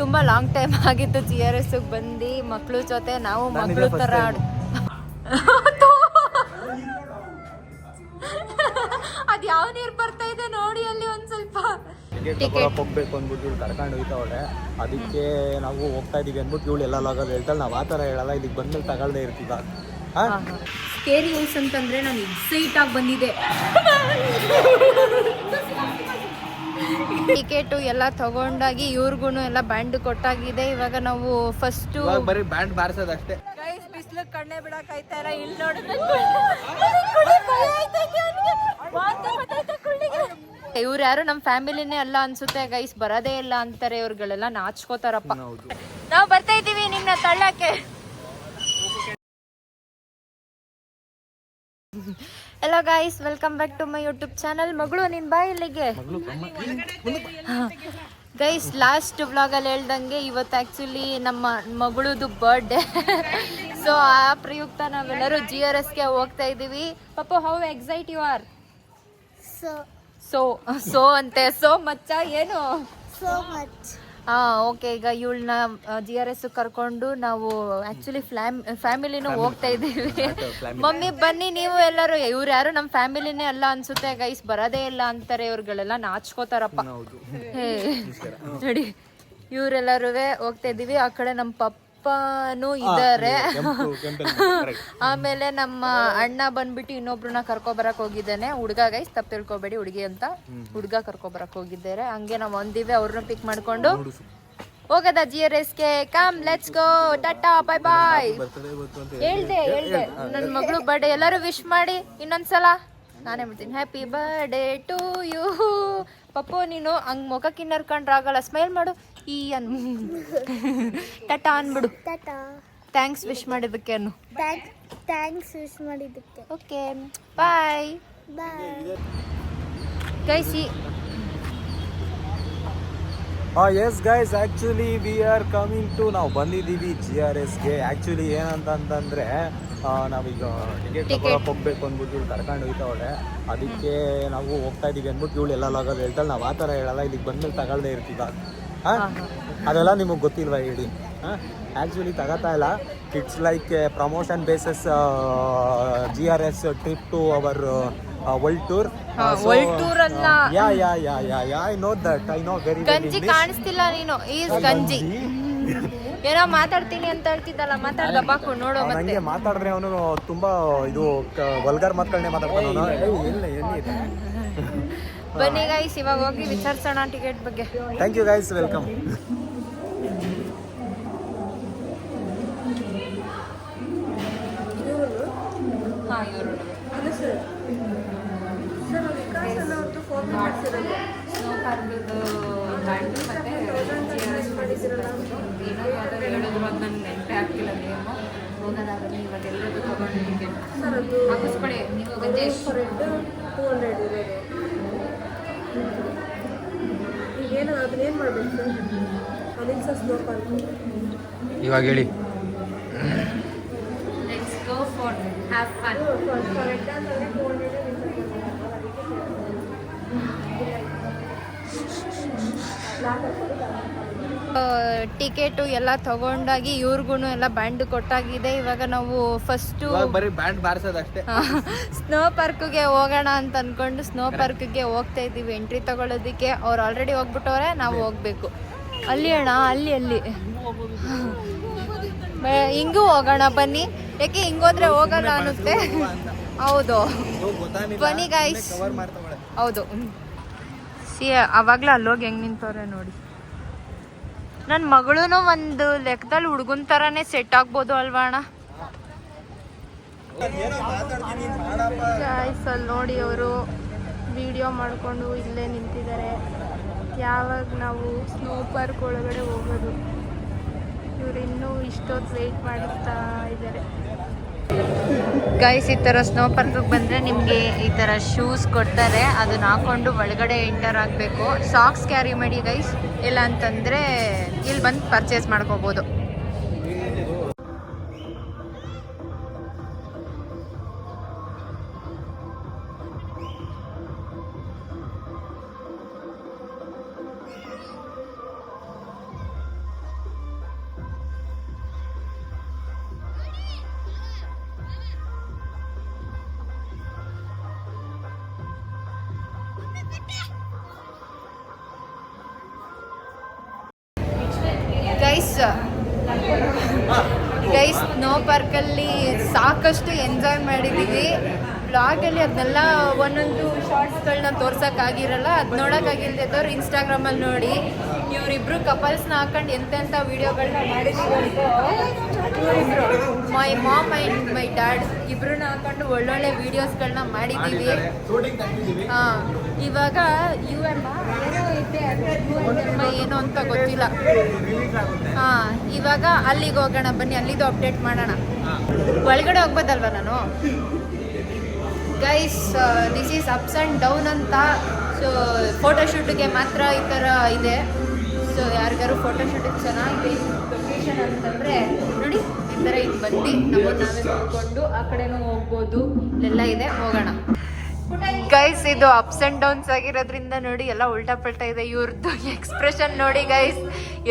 ತುಂಬಾ long time ಆಗಿತ್ತು G R S ಬಂದು. ಮಕ್ಳು ಜೊತೆ ನಾವು ಮಕ್ಕಳು ತರ. ಆಡ್ ಅದ್ ಯಾವ ನೀರ್ ಬರ್ತಾ ಇದೆ ನೋಡಿ ಅಲ್ಲಿ ಒಂದ್ ಸ್ವಲ್ಪ. ಟಿಕೆಟ್ ಹೋಗ್ಬೇಕು ಅಂದ್ಬಿಟ್ಟು ಕರ್ಕೊಂಡು ಕರ್ಕೊಂಡು ಹೋಯ್ತಾವಳೆ ಅದಕ್ಕೆ ನಾವು ಹೋಗ್ತಾ ಇದೀವಿ ಅಂದ್ಬಿಟ್ಟು ಇವಳು ಎಲ್ಲ ಲಾಗೋದು ಹೇಳ್ತಾಳೆ. ನಾವು ಆ ಥರ ಹೇಳಲ್ಲ. ಇದಕ್ಕೆ ಬಂದ್ಮೇಲೆ ತಗೊಳ್ದೇ ಇರ್ತೀವ ಹಾ? ಸ್ಕೇರಿ ಹೌಸ್ ಅಂತಂದ್ರೆ ನಾನು ಎಕ್ಸೈಟ್ ಆಗಿ ಬಂದಿದೆ ಟಿಕೆಟು ಎಲ್ಲ ತಗೊಂಡಾಗಿ ಇವ್ರಿಗೂ ಎಲ್ಲ ಬ್ಯಾಂಡ್ ಕೊಟ್ಟಾಗಿದೆ. ಇವಾಗ ನಾವು ಫಸ್ಟ್ ಬರೀ ಬ್ಯಾಂಡ್ ಬಾರಿಸೋದಷ್ಟೇ. ಗೈಸ್ ಬಿಸಿಲು ಕಣ್ಣೆ ಬಿಡಕ್ ಆಯ್ತಾ ಇಲ್ಲ ಇಲ್ಲಿ ನೋಡಿದ್ರೆ ಇವ್ರು ಯಾರು ನಮ್ಮ ಫ್ಯಾಮಿಲಿನೇ ಅಲ್ಲ ಅನ್ಸುತ್ತೆ. ಗೈಸ್ ಬರೋದೇ ಇಲ್ಲ ಅಂತಾರೆ. ಇವ್ರುಗಳೆಲ್ಲ ನಾಚ್ಕೋತಾರಪ್ಪ. ನಾವು ಬರ್ತಾ ಇದೀವಿ ನಿಮ್ನ ತಳ್ಳಕ್ಕೆ. Hello guys welcome back to my YouTube channel ಮಗಳು ನಿನ್ ಬಾ ಇಲ್ಲಿಗೆ ಗೈಸ್ ಲಾಸ್ಟ್ ವ್ಲಾಗಲ್ಲಿ ಹೇಳ್ದಂಗೆ ಇವತ್ತು ಆ್ಯಕ್ಚುಲಿ ನಮ್ಮ ಮಗಳದು ಬರ್ಡೇ ಸೊ ಆ ಪ್ರಯುಕ್ತ ನಾವೆಲ್ಲರೂ ಜಿ ಆರ್ ಎಸ್ಗೆ ಹೋಗ್ತಾ ಇದ್ದೀವಿ. ಪಾಪ how excite you are so so ಅಂತೆ. ಸೊ ಮಚ್ಚ ಏನು? So much. ಹಾ ಓಕೆ ಈಗ ಇವಳನ್ನ ಜಿ ಆರ್ ಎಸ್ ಕರ್ಕೊಂಡು ನಾವು ಆಕ್ಚುಲಿ ಫ್ಲಾಮ್ ಫ್ಯಾಮಿಲಿನೂ ಹೋಗ್ತಾ ಇದ್ದೀವಿ. ಮಮ್ಮಿ ಬನ್ನಿ ನೀವು ಎಲ್ಲರೂ. ಇವ್ರು ಯಾರು ನಮ್ಮ ಫ್ಯಾಮಿಲಿನೇ ಅಲ್ಲ ಅನ್ಸುತ್ತೆ ಗೈಸ್ ಬರೋದೇ ಇಲ್ಲ ಅಂತಾರೆ ಇವ್ರುಗಳೆಲ್ಲ ನಾಚ್ಕೋತಾರಪ್ಪ. ಹೇ. ನೋಡಿ ಇವರೆಲ್ಲರೂ ಹೋಗ್ತಾ ಇದೀವಿ ಆ ಕಡೆ ನಮ್ಮ ಇದ್ದಾರೆ. ಕೆಂಪಲ್ಲಿ correct. ಆಮೇಲೆ ನಮ್ಮ ಅಣ್ಣ ಬಂದ್ಬಿಟ್ಟು ಇನ್ನೊಬ್ರನ್ನ ಕರ್ಕೊ ಬರಕ್ ಹೋಗಿದ್ದಾನೆ. ಹುಡ್ಗ ಗೈಸ್ ತಪ್ಪು ತಿಳ್ಕೊಬೇಡಿ ಹುಡುಗಿ ಅಂತ. ಹುಡ್ಗ ಕರ್ಕೊ ಬರಕ್ ಹೋಗಿದ್ದಾರೆ. ಹಂಗೆ ನಾವು ಒಂದಿವೆ ಅವ್ರನ್ನ ಪಿಕ್ ಮಾಡ್ಕೊಂಡು ಹೋಗದ G R S K come let's go tata bye bye ಹೇಳ್ದೆ ಹೇಳ್ದೆ. ನನ್ನ ಮಗಳು ಬರ್ಡೇ ಎಲ್ಲರೂ ವಿಶ್ ಮಾಡಿ ಇನ್ನೊಂದ್ಸಲ. ನಾನೇ ಮಾಡ್ತೀನಿ happy birthday to you Pappu ನೀನು ಹಂಗ್ ಮುಖಕ್ಕೆ ಇನ್ನರ್ಕೊಂಡ್ರೆ ಆಗಲ್ಲ ಸ್ಮೈಲ್ ಮಾಡು. ಈ ಅನ್ ಟಟಾ ಅನ್ಬಿಡು. ಟಾಟಾ. ಥ್ಯಾಂಕ್ಸ್ ವಿಶ್ ಮಾಡಿದ್ದಕ್ಕೆ ಅನ್ನು. ಥ್ಯಾಂಕ್ಸ್ ವಿಶ್ ಮಾಡಿದಕ್ಕೆ ಮಾಡಿದ್ದಕ್ಕೆ. ಓಕೆ ಬಾಯ್ ಬಾಯ್ ಗೈಸಿ ಹಾಂ yes guys actually we are coming to ನಾವು ಬಂದಿದ್ದೀವಿ ಜಿ ಆರ್ ಎಸ್ಗೆ ಆ್ಯಕ್ಚುಲಿ ಏನಂತಂತಂದರೆ ನಾವೀಗ ಟಿಕೆಟ್ ತಗೊಳಕ್ಕೆ ತಗೊಳಕ್ ಹೋಗ್ಬೇಕು ಅಂದ್ಬಿಟ್ಟು ಇವ್ಳು ಕರ್ಕೊಂಡು ಹೋಗ್ತಾವಳೆ ಅದಕ್ಕೆ ನಾವು ಹೋಗ್ತಾ ಇದೀವಿ ಅಂದ್ಬಿಟ್ಟು ಇವಳು ಎಲ್ಲ ಲಾಗೋದು ಹೇಳ್ತಾಳೆ. ನಾವು ಆ ಥರ ಹೇಳಲ್ಲ ಇಲ್ಲಿಗೆ ಬಂದ್ಮೇಲೆ ತಗೊಳ್ಳದೆ ಇರ್ತೀವ. ಅದೆಲ್ಲ ನಿಮಗೆ ಗೊತ್ತಿಲ್ವಾ ಹೇಳಿ? ಹಾಂ? ಆ್ಯಕ್ಚುಲಿ ತಗೋತಾ ಇಲ್ಲ. It's like promotion bases G R S trip to our world tour world tour ಅಲ್ಲ. Yeah yeah yeah yeah yeah I know that I know very ಗಂಜಿ ಕಾಣಿಸ್ತಿಲ್ಲ ನೀನು. ಈಸ್ ಗಂಜಿ. ಏನೋ ಮಾತಾಡ್ತೀನಿ ಅಂತ ಹೇಳ್ತಿದ್ದಲ್ಲ. ಮಾತಾಡ್ದ ಬಾಕು ನೋಡು ಮತ್ತೆ. ನನಗೆ ಮಾತಾಡಿದ್ರೆ ಅವನು ತುಂಬಾ ಇದು ವಲ್ಗರ್ ಮಾತುಗಳನ್ನೇ ಮಾತಾಡ್ತಾನೆ ಅವನು ಇಲ್ಲ ಎಲ್ಲಿದೆ ಬನ್ನಿ ಗೈಸ್ ಇವಾಗ ಹೋಗಿ ವಿಚಾರಿಸೋಣ ಟಿಕೆಟ್ ಬಗ್ಗೆ. ಥ್ಯಾಂಕ್ ಯು ಗೈಸ್ ವೆಲ್ಕಮ್ ಹೋಗೋದಾದ್ರೆ ಇವಾಗ ಎಲ್ಲರಿಗೂ ತಗೊಂಡು ಟಿಕೆಟ್ ಹಾಕಿಸ್ಕೊಳ್ಳಿ ನೀವು ಗಜೇಶ್ ಇವಾಗ ಹೇಳಿ. Let's go for have fun ticket ಎಲ್ಲ ತಗೊಂಡಾಗಿ ಇವ್ರಿಗೂ ಎಲ್ಲ ಬ್ಯಾಂಡ್ ಕೊಟ್ಟಾಗಿದೆ. ಇವಾಗ ನಾವು ಫಸ್ಟು ಬರಿ ಬರೀ ಬ್ಯಾಂಡ್ ಬಾರಿಸೋದಷ್ಟೇ ಸ್ನೋ ಪಾರ್ಕ್ಗೆ ಹೋಗೋಣ ಅಂತ ಅನ್ಕೊಂಡು ಸ್ನೋ ಪಾರ್ಕ್ಗೆ ಹೋಗ್ತಾ ಇದ್ದೀವಿ. ಎಂಟ್ರಿ ತಗೊಳ್ಳೋದಕ್ಕೆ ಅವ್ರು ಆಲ್ರೆಡಿ ಹೋಗ್ಬಿಟ್ಟವ್ರೆ ನಾವು ಹೋಗ್ಬೇಕು. ಅಲ್ಲಿ ಅಣ್ಣ, ಅಲ್ಲಿ ಅಲ್ಲಿ. ಹಿಂಗೂ ಹೋಗೋಣ, ಬನ್ನಿ. ಯಾಕೆ ಹಿಂಗೋದ್ರೆ ಹೋಗಲ್ಲ ಅನ್ನುತ್ತೆ? ಹೌದು. ಬನ್ನಿ ಗಾಯ್ಸ್ ಹೌದು. ಸಿ, ಅವಾಗ್ಲೇ ಅಲ್ಲೋಗಿ ಹೆಂಗ್ ನಿಂತವ್ರೆ ನೋಡಿ. ನನ್ನ ಮಗಳೂ ಒಂದು ಲೆಕ್ಕದಲ್ಲಿ ಹುಡುಗನ ಥರನೇ ಸೆಟ್ ಆಗ್ಬೋದು ಅಲ್ವಾ ಅಣ್ಣ? ಗಾಯ್ಸ್ ಅಲ್ಲಿ ನೋಡಿ ಅವರು. ವಿಡಿಯೋ ಮಾಡಿಕೊಂಡು ಇಲ್ಲೇ ನಿಂತಿದ್ದಾರೆ. ಯಾವಾಗ ನಾವು ಸ್ನೋ ಪಾರ್ಕ್ ಒಳಗಡೆ ಹೋಗೋದು. ಇವ್ರು ಇನ್ನೂ ಇಷ್ಟೊತ್ತು ವೆಯ್ಟ್ ಮಾಡುತ್ತಾ ಇದ್ದಾರೆ. ಗೈಸ್ ಈ ಥರ ಸ್ನೋ ಪಾರ್ಕಿಗೆ ಬಂದರೆ ನಿಮಗೆ ಈ ಥರ ಶೂಸ್ ಕೊಡ್ತಾರೆ. ಅದನ್ನ ಹಾಕೊಂಡು ಒಳಗಡೆ ಎಂಟರ್ ಆಗಬೇಕು. ಸಾಕ್ಸ್ ಕ್ಯಾರಿ ಮಾಡಿ ಗೈಸ್ ಇಲ್ಲ ಅಂತಂದರೆ ಇಲ್ಲಿ ಬಂದು ಪರ್ಚೇಸ್ ಮಾಡ್ಕೋಬೋದು. ಪಾರ್ಕಲ್ಲಿ ಸಾಕಷ್ಟು ಎಂಜಾಯ್ ಮಾಡಿದ್ದೀವಿ. ಬ್ಲಾಗಲ್ಲಿ ಅದನ್ನೆಲ್ಲ ಒಂದೊಂದು ಶಾರ್ಟ್ಸ್ಗಳನ್ನ ತೋರ್ಸೋಕ್ಕಾಗಿರಲ್ಲ ಅದು ನೋಡೋಕ್ಕಾಗಿಲ್ದಿದ್ದವ್ರು ಇನ್ಸ್ಟಾಗ್ರಾಮಲ್ಲಿ ನೋಡಿ. ಇವರಿಬ್ರು ಕಪಲ್ಸ್ನ ಹಾಕೊಂಡು ಎಂತೆಂಥ ವೀಡಿಯೋಗಳನ್ನ ಮಾಡಿದ್ದೀವಿ ಇವರಿಬ್ರು my mom and my dad ಇಬ್ಬರನ್ನ ಹಾಕೊಂಡು ಒಳ್ಳೊಳ್ಳೆ ವೀಡಿಯೋಸ್ಗಳನ್ನ ಮಾಡಿದ್ದೀವಿ. ಹಾಂ ಇವಾಗ ಯು ಎಂ ಏನೋ ಅಂತ ಗೊತ್ತಿಲ್ಲ. ಹಾ, ಇವಾಗ ಅಲ್ಲಿಗೆ ಹೋಗೋಣ, ಬನ್ನಿ ಅಲ್ಲಿದು ಅಪ್ಡೇಟ್ ಮಾಡೋಣ. ಒಳಗಡೆ ಹೋಗ್ಬೋದಲ್ವ ನಾನು? Guys this is ups and down ಅಂತ. ಸೊ ಫೋಟೋಶೂಟಿಗೆ ಮಾತ್ರ ಈ ಥರ ಇದೆ. ಸೊ ಯಾರಿಗಾರು ಫೋಟೋಶೂಟಿಗೆ ಚೆನ್ನಾಗಿದೆ ಲೊಕೇಶನ್ ಅಂತಂದರೆ, ನೋಡಿ, ಈ ಥರ ಇದು ಬಂದು ನಾವು ನಾವೇ ನೋಡಿಕೊಂಡು ಆ ಕಡೆನೂ ಹೋಗ್ಬೋದು. ಇಲ್ಲೆಲ್ಲ ಇದೆ, ಹೋಗೋಣ. ಗೈಸ್ ಇದು ಅಪ್ಸ್ ಅಂಡ್ ಡೌನ್ಸ್ ಆಗಿರೋದ್ರಿಂದ ನೋಡಿ ಎಲ್ಲ ಉಲ್ಟಾ ಪಲ್ಟಾ ಇದೆ. ಇವ್ರದ್ದು ಎಕ್ಸ್ಪ್ರೆಷನ್ ನೋಡಿ ಗೈಸ್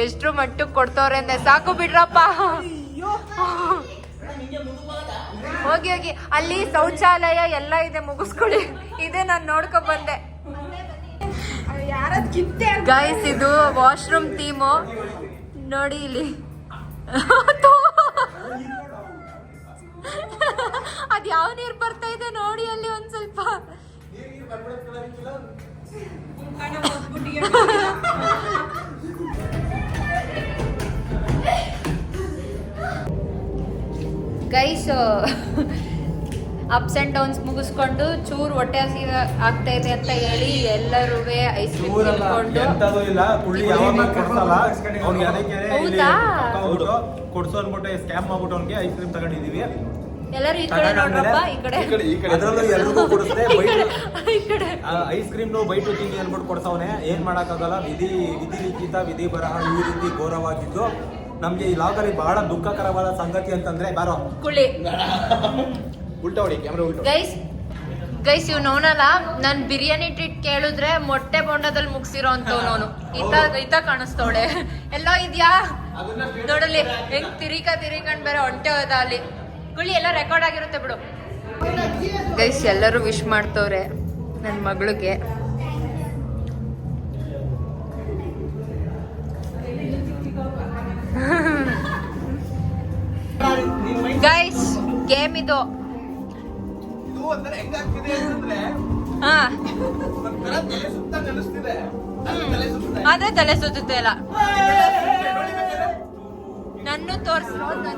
ಎಷ್ಟು ಮಟ್ಟಕ್ಕೆ ಕೊಡ್ತವ್ರೆ ಅಂದೆ. ಸಾಕು ಬಿಡ್ರಪ್ಪ. ಹೋಗಿ ಹೋಗಿ. ಅಲ್ಲಿ ಶೌಚಾಲಯ ಎಲ್ಲ ಇದೆ ಮುಗಿಸ್ಕೊಳ್ಳಿ. ಇದೇ ನಾನು ನೋಡ್ಕೊ ಬಂದೆ. ಗೈಸ್ ಇದು ವಾಶ್ರೂಮ್ ಥೀಮು ನೋಡಿ ಇಲ್ಲಿ. ಅದ್ ಯಾವ ನೀರ್ ಬರ್ತಾ ಗೈಸ್ ಅಪ್ಸ್ ಆ್ಯಂಡ್ ಡೌನ್ಸ್ ಮುಗಿಸ್ಕೊಂಡು ಚೂರು ಹೊಟ್ಟೆ ಹಸಿ ಆಗ್ತಾ ಇದೆ ಅಂತ ಹೇಳಿ ಎಲ್ಲರೂ ಐಸ್ ಕ್ರೀಮ್ ತಿನ್ಕೊಂಡು. ಹೌದಾ? ಕೊಡ್ಸೋ ಅನ್ಬಿಟ್ಟು ಸ್ಕ್ಯಾಮ್ ಮಾಡ್ಬಿಟ್ಟು ಅವ್ನಿಗೆ ಐಸ್ ಕ್ರೀಮ್ ತಗೊಂಡಿದೀವಿ. ಎಲ್ಲರೂ ಈ ಕಡೆ ನೋಡ್ರಪ್ಪ ಈ ಕಡೆ. ಅದ್ರಲ್ಲೂ ಎಲ್ಲರಿಗೂ ಕೊಡಿಸ್ದೆ ಬೈಟ್ ಈ ಕಡೆ. ಐಸ್ ಕ್ರೀಮ್ ಬೈಟು ತಿಂಡಿ ಅನ್ಬಿಟ್ಟು ಕೊಡ್ಸವನೆ. ಏನ್ ಮಾಡಕ್ಕಾಗಲ್ಲ ವಿಧಿ ವಿಧಿ ಲಿಖಿತ ವಿಧಿ ಬರಹ ಈ ರೀತಿ ಘೋರವಾಗಿದ್ದು ನಮ್ಗೆ ಈ ಲಾಗಲ್ಲಿ ಬಹಳ ದುಃಖಕರವಾದ ಸಂಗತಿ ಅಂತಂದ್ರೆ ಬಾರೋ. ಕುಳಿ ಉಲ್ಟಾ ಹೊಡಿ ಕ್ಯಾಮ್ರಾ ಉಲ್ಟಾ ಗೈಸ್ ಗೈಸ್ ಇವ್ ನೋನಲ್ಲ ನಾನು ಬಿರಿಯಾನಿ ಟ್ರೀಟ್ ಕೇಳಿದ್ರೆ ಮೊಟ್ಟೆ ಬೊಂಡದಲ್ಲಿ ಮುಗ್ಸಿರೋ ಅಂತವ್ನವನು ಈತ ಈತ ಕಾಣಿಸ್ತವಳೆ. ಎಲ್ಲ ಇದ್ಯಾ? ನೋಡಲಿ ಹೆಂಗ್ ತಿರಿಕ ತಿರಿಕಂಡ್ ಬೇರೆ ಹೊಂಟೆ ಹೋದ ಅಲ್ಲಿ. ಕುಳಿ ಎಲ್ಲ ರೆಕಾರ್ಡ್ ಆಗಿರುತ್ತೆ ಬಿಡು ಗೈಸ್ ಎಲ್ಲರೂ ವಿಶ್ ಮಾಡ್ತವ್ರೆ ನನ್ನ ಮಗಳಿಗೆ ಗೈಸ್ ಗೇಮ್ ಇದು ಹಾ ಅದೇ ತಲೆ ಸುತ್ತುತ್ತೆ ಅಲ್ಲ ನನ್ನ ತೋರ್ಸ್ರು ನನ್ನ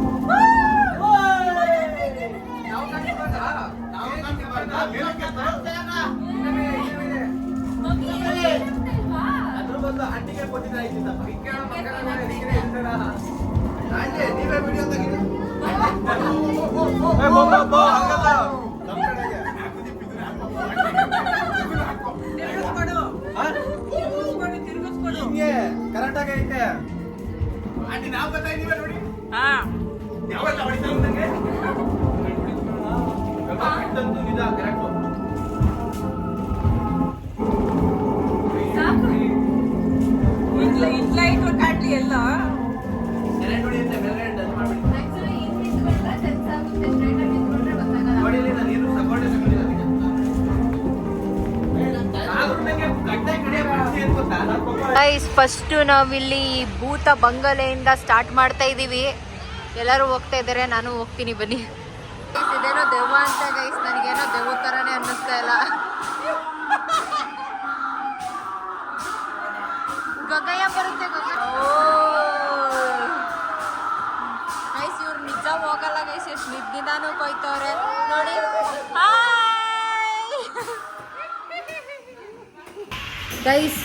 ಫಸ್ಟ್ ನಾವಿಲ್ಲಿ ಭೂತ ಬಂಗಲೆಯಿಂದ ಸ್ಟಾರ್ಟ್ ಮಾಡ್ತಾ ಇದೀವಿ. ಎಲ್ಲರೂ ಹೋಗ್ತಾ ಇದ್ದಾರೆ, ನಾನು ಹೋಗ್ತೀನಿ, ಬನ್ನಿ. ಇದೇನೋ ದೆವ್ವ ಅಂತ ಗೈಸ್ ನನಗೇನೋ ದೆವ್ವ ಥರನೇ ಅನ್ನಿಸ್ತಾ ಇಲ್ಲ. ಗಗಯ ಬರುತ್ತೆ ಗೈಸ್ ಇವ್ರು ನಿಜ ಹೋಗಲ್ಲ ಗೈಸ್ ಎಷ್ಟು ನಿದ್ದಿದಾನು ಕೊಯ್ತವ್ರೆ. ನೋಡಿ. ಗೈಸ್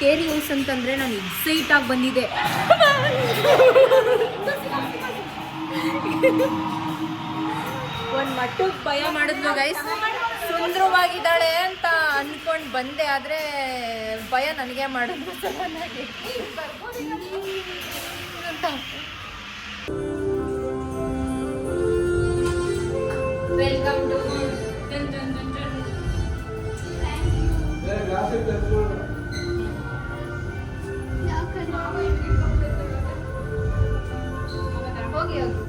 ಸ್ಕೇರಿ ಹೌಸ್ ಅಂತಂದ್ರೆ ನಾನು ಎಕ್ಸೈಟ್ ಆಗಿ ಬಂದಿದ್ದೆ. ಒಂದ್ ಮಟ್ಟಕ್ಕೆ ಭಯ ಮಾಡಿದ್ಲು ಗೈಸ್ ಸುಂದರವಾಗಿದ್ದಾಳೆ ಅಂತ ಅನ್ಕೊಂಡ್ ಬಂದೆ ಆದ್ರೆ ಭಯ ನನಗೆ ಮಾಡೋದು ಸಡನ್ನಾಗಿ. ಅಂತ ವೆಲ್ಕಮ್ ಟು okay, okay.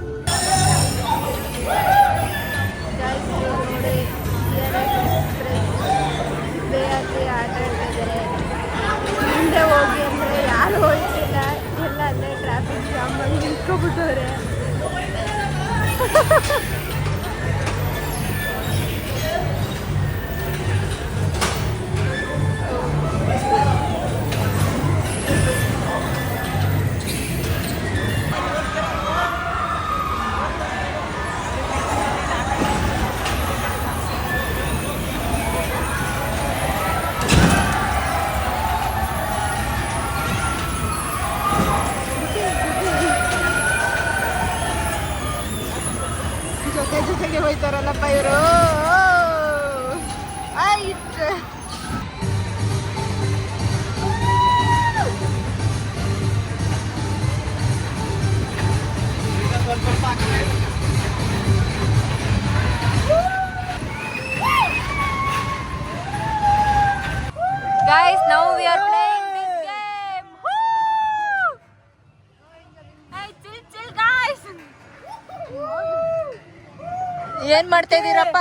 ಮಾಡ್ತಾ ಇದೀರಪ್ಪ?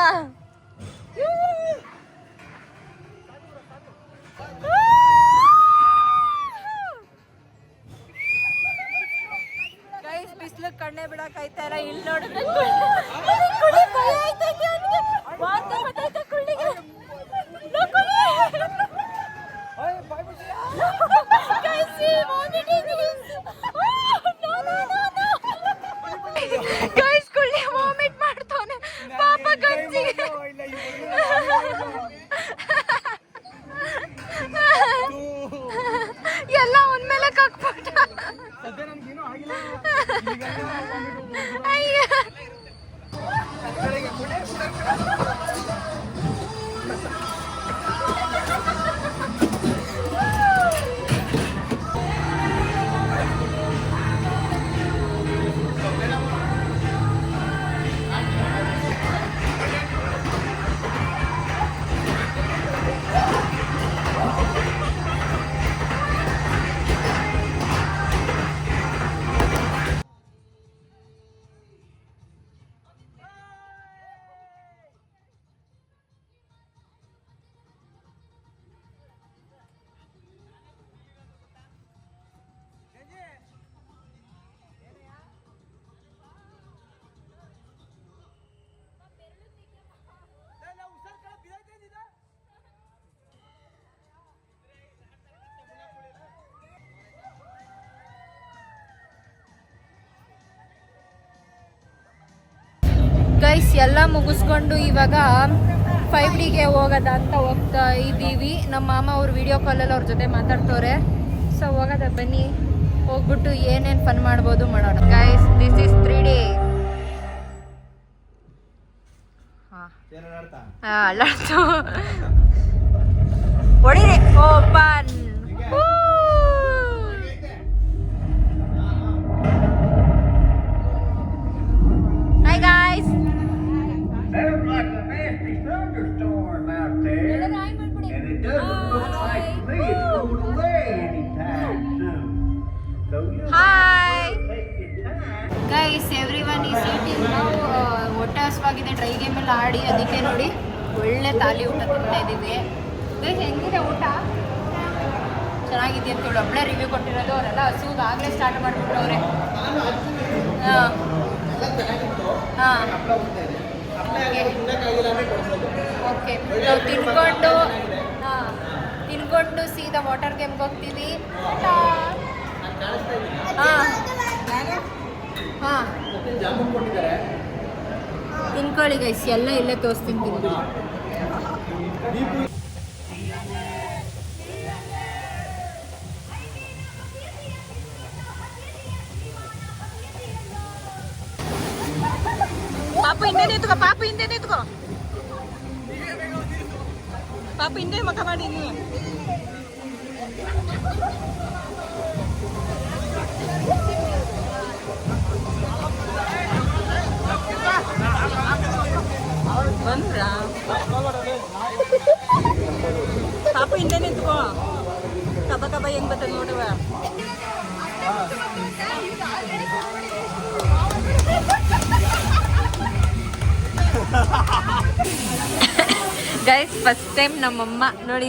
ಗೈಸ್ ಎಲ್ಲ ಮುಗಿಸ್ಕೊಂಡು ಇವಾಗ ಫೈವ್ ಡಿಗೆ ಹೋಗೋದ ಅಂತ ಹೋಗ್ತಾ ಇದ್ದೀವಿ. ನಮ್ಮ ಮಾಮ ಅವ್ರು ವಿಡಿಯೋ ಕಾಲಲ್ಲಿ ಅವ್ರ ಜೊತೆ ಮಾತಾಡ್ತವ್ರೆ. ಸೊ ಹೋಗೋದ ಬನ್ನಿ. ಹೋಗ್ಬಿಟ್ಟು ಏನೇನು ಫನ್ ಮಾಡ್ಬೋದು ಮಾಡೋಣ. Guys this is three D ಹಾಂ. ಅಲ್ಲ ಓಕೆ. ನಾವು ತಿನ್ಕೊಂಡು ತಿನ್ಕೊಂಡು ಸೀದಾ ವಾಟರ್ ಗೇಮ್ಗೆ ಹೋಗ್ತೀವಿ. ಹಾಂ. ತಿನ್ಕೊಳ್ಳಿ ಗೈಸ್ ಎಲ್ಲ ಇಲ್ಲೇ ತೋರಿಸ್ತೀನಿ nggak apa-apa ini itu kok apa-apa ini makan mana ini nih tuh kok. Kata-kata yang betul mau deh. Guys first time ನಮ್ಮಮ್ಮ ನೋಡಿ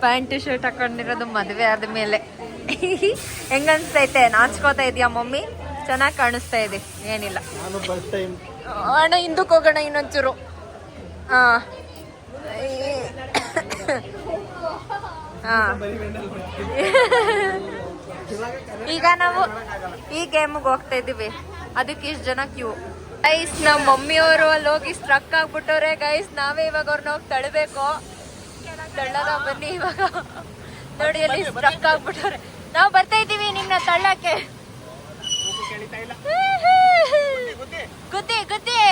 ಪ್ಯಾಂಟ್ ಶರ್ಟ್ ಹಾಕೊಂಡಿರೋದು ಮದುವೆ ಆದ ಮೇಲೆ. ಹೆಂಗನ್ಸ್ತೈತೆ? ನಾಚ್ಕೋತಾ ಇದೆಯಾ ಮಮ್ಮಿ? ಚೆನ್ನಾಗಿ ಕಾಣಿಸ್ತಾ ಇದೆ. ಏನಿಲ್ಲ. ಅಣ್ಣ ಹಿಂದಕ್ಕೆ ಹೋಗೋಣ ಇನ್ನೊಂಚೂರು. ಹಾ ಹಾ ಈಗ ನಾವು ಈ ಗೇಮಿಗೆ ಹೋಗ್ತಾ ಇದೀವಿ ಅದಕ್ಕೆ ಇಷ್ಟು ಜನ ಕ್ಯೂ ಗೈಸ್ ನಮ್ಮ ಮಮ್ಮಿಯವರು ಅಲ್ಲಿ ಹೋಗಿ ಸ್ಟ್ರಕ್ ಆಗ್ಬಿಟ್ಟವ್ರೆ. ಗೈಸ್ ನಾವೇ ಇವಾಗ ಅವ್ರನ್ನ ಹೋಗಿ ತಳ್ಳಬೇಕು ತಳ್ಳದ ಬನ್ನಿ ಇವಾಗ. ನೋಡಿ ಅಲ್ಲಿ ಸ್ಟ್ರಕ್ ಆಗ್ಬಿಟ್ಟವ್ರೆ. ನಾವು ಬರ್ತಾ ಇದೀವಿ ನಿಮ್ನ ತಳ್ಳಕ್ಕೆ. ಗುದ್ದಿ ಗುದ್ದಿ.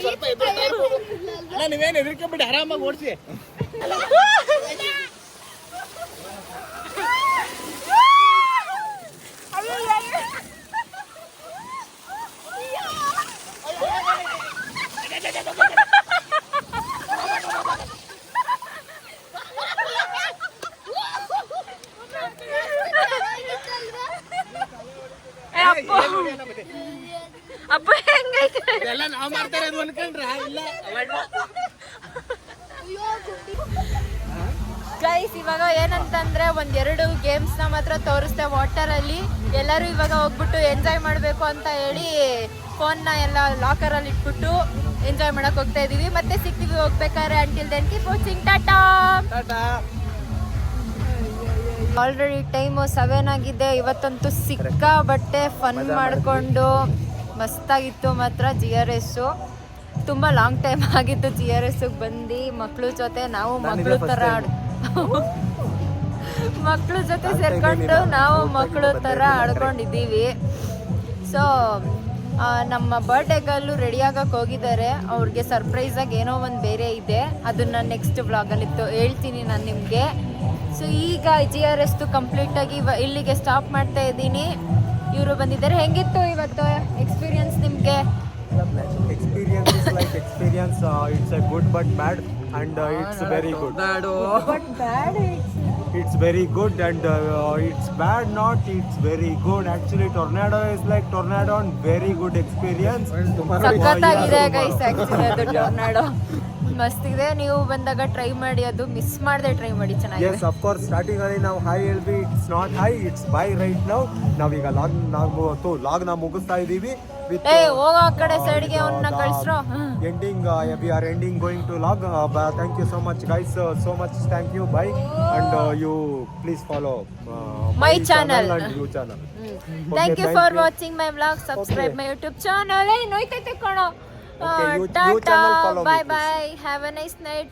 ಸ್ವಲ್ಪ ನೀವೇನು ಎದುರ್ಕೊಂಬಿಡಿ ಆರಾಮಾಗಿ ಓಡಿಸಿ ಏ, ಅಪ್ಪು ಅಪ್ಪ ಹೆಂಗೈತೆ ಇದೆಲ್ಲ ನಾವು ಮಾಡ್ತಾ ಇರೋದು ಅನ್ಕೊಂಡ್ರ ಇಲ್ಲ ಗೈಸ್ ಇವಾಗ ಏನಂತಂದ್ರೆ ಒಂದೆರಡು ಗೇಮ್ಸ್ನ ಮಾತ್ರ ತೋರಿಸ್ತೆ ವಾಟರಲ್ಲಿ ಎಲ್ಲರೂ ಇವಾಗ ಹೋಗ್ಬಿಟ್ಟು ಎಂಜಾಯ್ ಮಾಡಬೇಕು ಅಂತ ಹೇಳಿ ಫೋನ್ನ ಎಲ್ಲ ಲಾಕರಲ್ಲಿ ಇಟ್ಬಿಟ್ಟು ಎಂಜಾಯ್ ಮಾಡಕ್ ಹೋಗ್ತಾ ಇದೀವಿ ಮತ್ತೆ ಸಿಕ್ಕಿ ಹೋಗ್ಬೇಕಾದ್ರೆ until then keep watching tata! Already time seven ಆಗಿದೆ. ಇವತ್ತಂತೂ ಸಿಕ್ಕಾಬಟ್ಟೆ ಫನ್ ಮಾಡಿಕೊಂಡು ಮಸ್ತಾಗಿತ್ತು ಮಾತ್ರ ಜಿ ಆರ್ ಎಸ್ಸು ತುಂಬ ಲಾಂಗ್ ಟೈಮ್ ಆಗಿತ್ತು ಜಿ ಆರ್ ಎಸ್ಗೆ ಬಂದು ಮಕ್ಕಳು ಜೊತೆ ನಾವು ಮಕ್ಕಳು ಥರ ಮಕ್ಳ ಜೊತೆ ಸೇರ್ಕೊಂಡು ನಾವು ಮಕ್ಕಳು ಥರ ಆಡ್ಕೊಂಡಿದ್ದೀವಿ. ಸೊ ನಮ್ಮ ಬರ್ಡೇಗಲ್ಲು ರೆಡಿ ಆಗಕ್ಕೆ ಹೋಗಿದ್ದಾರೆ. ಅವ್ರಿಗೆ ಸರ್ಪ್ರೈಸಾಗಿ ಏನೋ ಒಂದು ಬೇರೆ ಇದೆ. ಅದನ್ನ ನೆಕ್ಸ್ಟ್ ವ್ಲಾಗಲ್ಲಿ ಹೇಳ್ತೀನಿ ನಾನು ನಿಮಗೆ. ಸೊ ಈಗ ಜಿ ಆರ್ ಎಸ್ದು ಕಂಪ್ಲೀಟಾಗಿ ಇವ ಇಲ್ಲಿಗೆ ಸ್ಟಾಪ್ ಮಾಡ್ತಾ ಇದ್ದೀನಿ. ಇವರು ಬಂದಿದ್ದಾರೆ. ಹೆಂಗಿತ್ತು ಇವತ್ತು ಎಕ್ಸ್ಪೀರಿಯನ್ಸ್ ನಿಮಗೆ? Experience like experience it's a good but bad. and uh, it's very good but bad it's very good and uh, it's bad not it's very good actually tornado is like tornado and very good experience ಸಖತ್ತಾಗಿದೆ guys actually ಅದು ಟೊರ್ನಾಡೋ ಮಸ್ತ್ ಇದೆ ನೀವು ಬಂದಾಗ try ಮಾಡಿ ಅದು miss ಮಾಡದೆ try ಮಾಡಿ ಚೆನ್ನಾಗಿದೆ. ಎಸ್ ಆಫ್ ಕೋರ್ಸ್ ಸ್ಟಾರ್ಟಿಂಗ್ ಅಲ್ಲಿ ನಾವು ಹೈ ಹೇಳ್ B it's not hi it's bye right now ನಾವು ಈಗ ಲಾಗ್ ನಾವು ತೋ ಲಾಗ್ ನಾವು ಮುಗಿಸ್ತಾ ಇದೀವಿ ವಿತ್ ಏ ಹೋಗೋ ಆ ಕಡೆ ಸೈಡ್ಗೆ ಅವನ್ನ ಕಳಿಸ್ರೋ. Ending we are ending going to log thank you so much guys so much thank you bye and you please follow my channel and you channel Thank you for watching my vlog. Subscribe okay. my youtube channel. hey noi Tata channel follow me, bye please. Bye have a nice night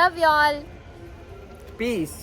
love you all peace